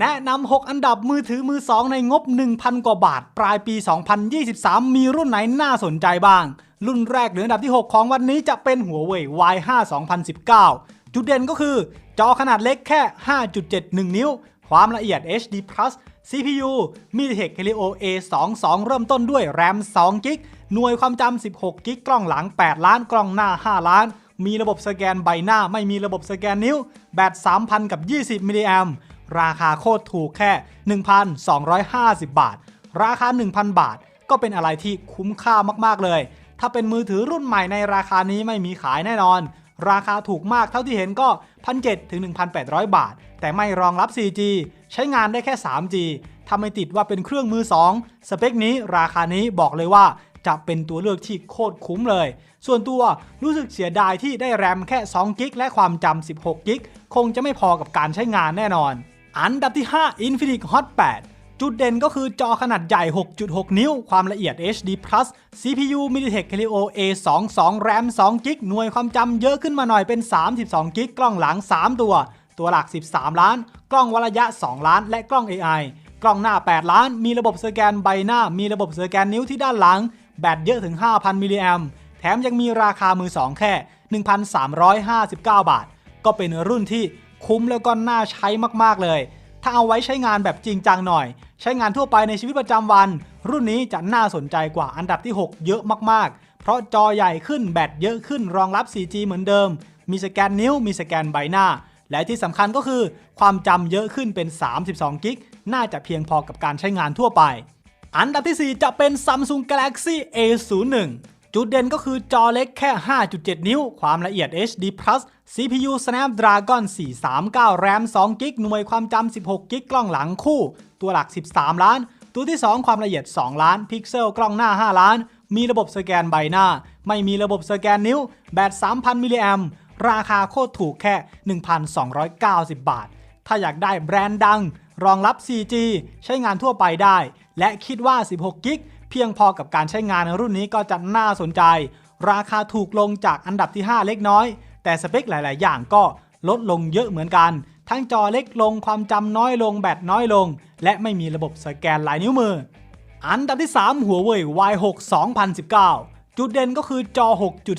แนะนำ 6 อันดับมือถือมือ 2 ในงบ 1,000 กว่าบาท ปลายปี 2023 มีรุ่นไหนน่าสนใจบ้าง รุ่นแรกหรืออันดับที่ 6 ของวันนี้จะเป็นหัวเว่ย Y5 2019 จุดเด่นก็คือ จอขนาดเล็กแค่ 5.71 นิ้ว ความละเอียด HD Plus CPU MediaTek Helio A22 เริ่มต้นด้วย RAM 2 g b หน่วยความจำ 16 g b กล้องหลัง 8 ล้าน กล้องหน้า 5 ล้าน มีระบบสแกนใบหน้า ไม่มีระบบสแกนนิ้ว แบต 3,000 กับ 20 มิลลิแอม ราคาโคตรถูกแค่ 1,250 บาท ราคา 1,000 บาท ก็เป็นอะไรที่คุ้มค่ามากๆเลย ถ้าเป็นมือถือรุ่นใหม่ในราคานี้ไม่มีขายแน่นอน ราคาถูกมากเท่าที่เห็นก็1,700ถึง1,800 บาท แต่ไม่รองรับ 4G ใช้งานได้แค่ 3G ถ้าไม่ติดว่าเป็นเครื่องมือ 2 สเปคนี้ราคานี้บอกเลยว่าจะเป็นตัวเลือกที่โคตรคุ้มเลย ส่วนตัวรู้สึกเสียดายที่ได้แรมแค่2กิกและความจำ16กิกคงจะไม่พอกับการใช้งานแน่นอน อันดับที่ 5 Infinix Hot 8 จุดเด่นก็คือจอขนาดใหญ่ 6.6 นิ้ว ความละเอียด HD Plus CPU MediaTek Helio A22 RAM 2 g b หน่วยความจำเยอะขึ้นมาหน่อยเป็น 32 g b กล้องหลัง 3 ตัว ตัวหลัก 13 ล้าน กล้องวัระยะ 2 ล้าน และกล้อง AI กล้องหน้า 8 ล้าน มีระบบสแกนใบหน้า มีระบบสแกนนิ้วที่ด้านหลัง แบตเยอะถึง 5,000 มิลลิแอมแถมยังมีราคามือ2แค่ 1,359 บาท ก็เป็นรุ่นที่ คุ้มแล้วก็น่าใช้มากๆเลย ถ้าเอาไว้ใช้งานแบบจริงจังหน่อย ใช้งานทั่วไปในชีวิตประจำวัน รุ่นนี้จะน่าสนใจกว่าอันดับที่ 6 เยอะมากๆ เพราะจอใหญ่ขึ้นแบตเยอะขึ้นรองรับ 4G เหมือนเดิม มีสแกนนิ้ว มีสแกนใบหน้า และที่สำคัญก็คือ ความจำเยอะขึ้นเป็น 32กิกน่าจะเพียงพอกับการใช้งานทั่วไป อันดับที่ 4 จะเป็น Samsung Galaxy A01 จุดเด่นก็คือจอเล็กแค่ 5.7 นิ้ว ความละเอียด HD Plus CPU Snapdragon 439 RAM 2 g b หน่วยความจำ 16 g b กล้องหลังคู่ ตัวหลัก 13 ล้าน ตัวที่ 2 ความละเอียด 2 ล้าน พิกเซลกล้องหน้า 5 ล้าน มีระบบสแกนใบหน้า ไม่มีระบบสแกนนิ้ว แบต 3,000 มิลลิแอมราคาโคตรถูกแค่ 1,290 บาท ถ้าอยากได้แบรนด์ดัง รองรับ 4G ใช้งานทั่วไปได้ และคิดว่า 16กิก เพียงพอกับการใช้งานรุ่นนี้ก็จะน่าสนใจ ราคาถูกลงจากอันดับที่ 5 เล็กน้อย แต่สเปคหลาย ๆ อย่างก็ลดลงเยอะเหมือนกัน ทั้งจอเล็กลงความจำน้อยลงแบตน้อยลง และไม่มีระบบสแกนลายนิ้วมือ อันดับที่ 3 หัวเว่ย Y6 2019 จุดเด่นก็คือจอ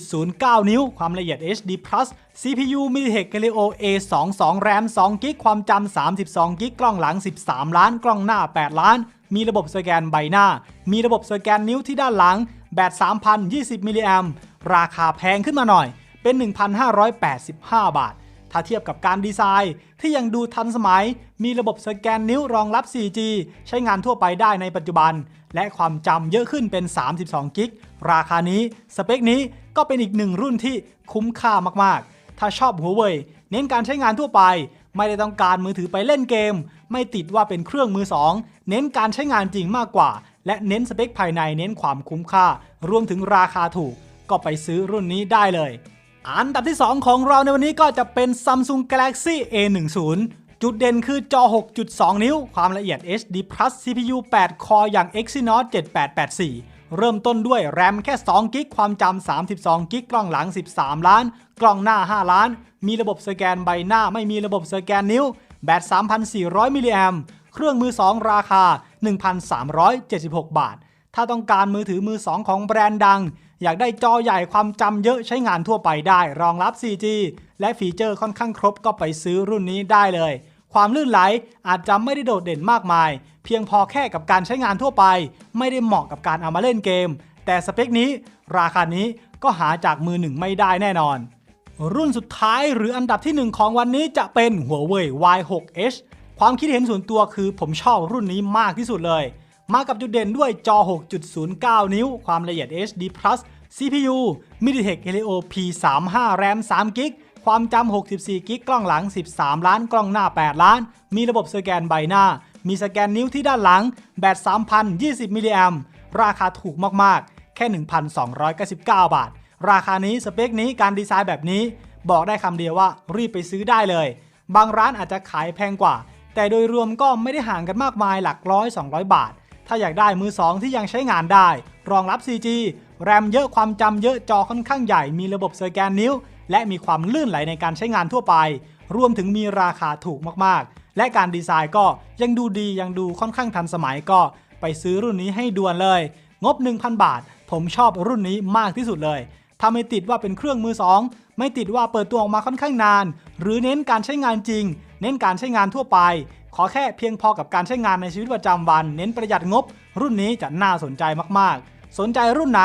6.09 นิ้ว ความละเอียด HD Plus CPU MediaTek Helio A22 RAM 2 g b ความจำ32 g b กล้องหลัง 13 ล้าน กล้องหน้า 8 ล้าน มีระบบสแกนใบหน้า มีระบบสแกนนิ้วที่ด้านหลัง แบต 3,020 มิลลิแอมราคาแพงขึ้นมาหน่อยเป็น 1,585 บาท ถ้าเทียบกับการดีไซน์ที่ยังดูทันสมัย มีระบบสแกนนิ้วรองรับ 4G ใช้งานทั่วไปได้ในปัจจุบัน และความจำเยอะขึ้นเป็น 32 กิก ราคานี้ สเปคนี้ก็เป็นอีกหนึ่งรุ่นที่คุ้มค่ามากๆ ถ้าชอบหัวเว่ยเน้นการใช้งานทั่วไป ไม่ได้ต้องการมือถือไปเล่นเกม ไม่ติดว่าเป็นเครื่องมือ2เน้นการใช้งานจริงมากกว่า และเน้นสเปคภายในเน้นความคุ้มค่า รวมถึงราคาถูก ก็ไปซื้อรุ่นนี้ได้เลย อันดับที่ 2 ของเราในวันนี้ก็จะเป็น Samsung Galaxy A10 จุดเด่นคือจอ 6.2 นิ้ว ความละเอียด HD Plus CPU 8 คออย่าง Exynos 7884 เริ่มต้นด้วยแรมแค่ 2 กิก ความจำ 32 กิก กล้องหลัง 13 ล้าน กล้องหน้า 5 ล้าน มีระบบสแกนใบหน้า ไม่มีระบบสแกนนิ้ว แบต 3,400 มิลลิแอมเครื่องมือ 2 ราคา 1,376 บาท ถ้าต้องการมือถือมือ 2 ของแบรนด์ดัง อยากได้จอใหญ่ความจำเยอะใช้งานทั่วไปได้ รองรับ 4G และฟีเจอร์ค่อนข้างครบก็ไปซื้อรุ่นนี้ได้เลย ความลื่นไหลอาจจะไม่ได้โดดเด่นมากมาย เพียงพอแค่กับการใช้งานทั่วไป ไม่ได้เหมาะกับการเอามาเล่นเกม แต่สเปคนี้ ราคานี้ก็หาจากมือหนึ่งไม่ได้แน่นอน รุ่นสุดท้ายหรืออันดับที่ 1 ของวันนี้จะเป็นหัวเว่ย Y6H ความคิดเห็นส่วนตัวคือผมชอบรุ่นนี้มากที่สุดเลย มากับจุดเด่นด้วยจอ 6.09 นิ้ว ความละเอียด HD CPU MediaTek Helio P35 RAM 3 g b ความจำ 64 g b กล้องหลัง 13 ล้าน กล้องหน้า 8 ล้าน มีระบบสแกนใบหน้า มีสแกนนิ้วที่ด้านหลัง แบต 3,020 มิลลิแอมราคาถูกมากๆ แค่ 1,299 บาท ราคานี้สเปคนี้การดีไซน์แบบนี้ บอกได้คำเดียวว่ารีบไปซื้อได้เลย บางร้านอาจจะขายแพงกว่า แต่โดยรวมก็ไม่ได้ห่างกันมากมายหลักร้อย 200 บาท ถ้าอยากได้มือ 2 ที่ยังใช้งานได้ รองรับ 4G แรมเยอะความจำเยอะจอค่อนข้างใหญ่มีระบบสแกนนิ้ว และมีความลื่นไหลในการใช้งานทั่วไป รวมถึงมีราคาถูกมากๆ และการดีไซน์ก็ยังดูดียังดูค่อนข้างทันสมัยก็ไปซื้อรุ่นนี้ให้ด่วนเลย งบ 1,000 บาท ผมชอบรุ่นนี้มากที่สุดเลยถ้าไม่ติดว่าเป็นเครื่องมือสองไม่ติดว่าเปิดตัวออกมาค่อนข้างนาน หรือเน้นการใช้งานจริง เน้นการใช้งานทั่วไป ขอแค่เพียงพอกับการใช้งานในชีวิตประจำวัน เน้นประหยัดงบ รุ่นนี้จะน่าสนใจมากๆ สนใจรุ่นไหน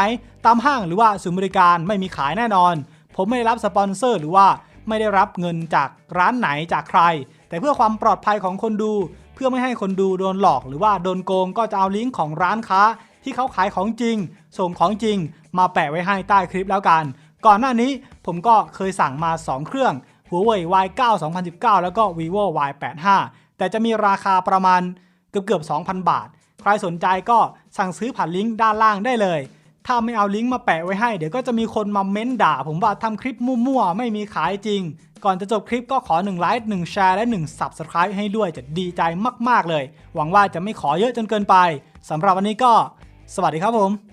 ตามห้างหรือว่าศูนย์บริการไม่มีขายแน่นอน ผมไม่ได้รับสปอนเซอร์หรือว่าไม่ได้รับเงินจากร้านไหนจากใคร แต่เพื่อความปลอดภัยของคนดู เพื่อไม่ให้คนดูโดนหลอกหรือว่าโดนโกงก็จะเอาลิงก์ของร้านค้า ที่เขาขายของจริง ส่งของจริง มาแปะไว้ให้ใต้คลิปแล้วกัน ก่อนหน้านี้ผมก็เคยสั่งมา 2 เครื่อง Huawei Y9 2019 แล้วก็ Vivo Y85 แต่จะมีราคาประมาณเกือบเกือบ2,000 บาท ใครสนใจก็สั่งซื้อผ่านลิงก์ด้านล่างได้เลย ถ้าไม่เอาลิงก์มาแปะไว้ให้ เดี๋ยวก็จะมีคนมาเม้นด่า ผมว่าทำคลิปมั่วๆ ไม่มีขายจริง ก่อนจะจบคลิปก็ขอ1ไลค์1แชร์และ1 Subscribe ให้ด้วยจะดีใจมากๆเลย หวังว่าจะไม่ขอเยอะจนเกินไปสำหรับวันนี้ก็ สวัสดีครับผม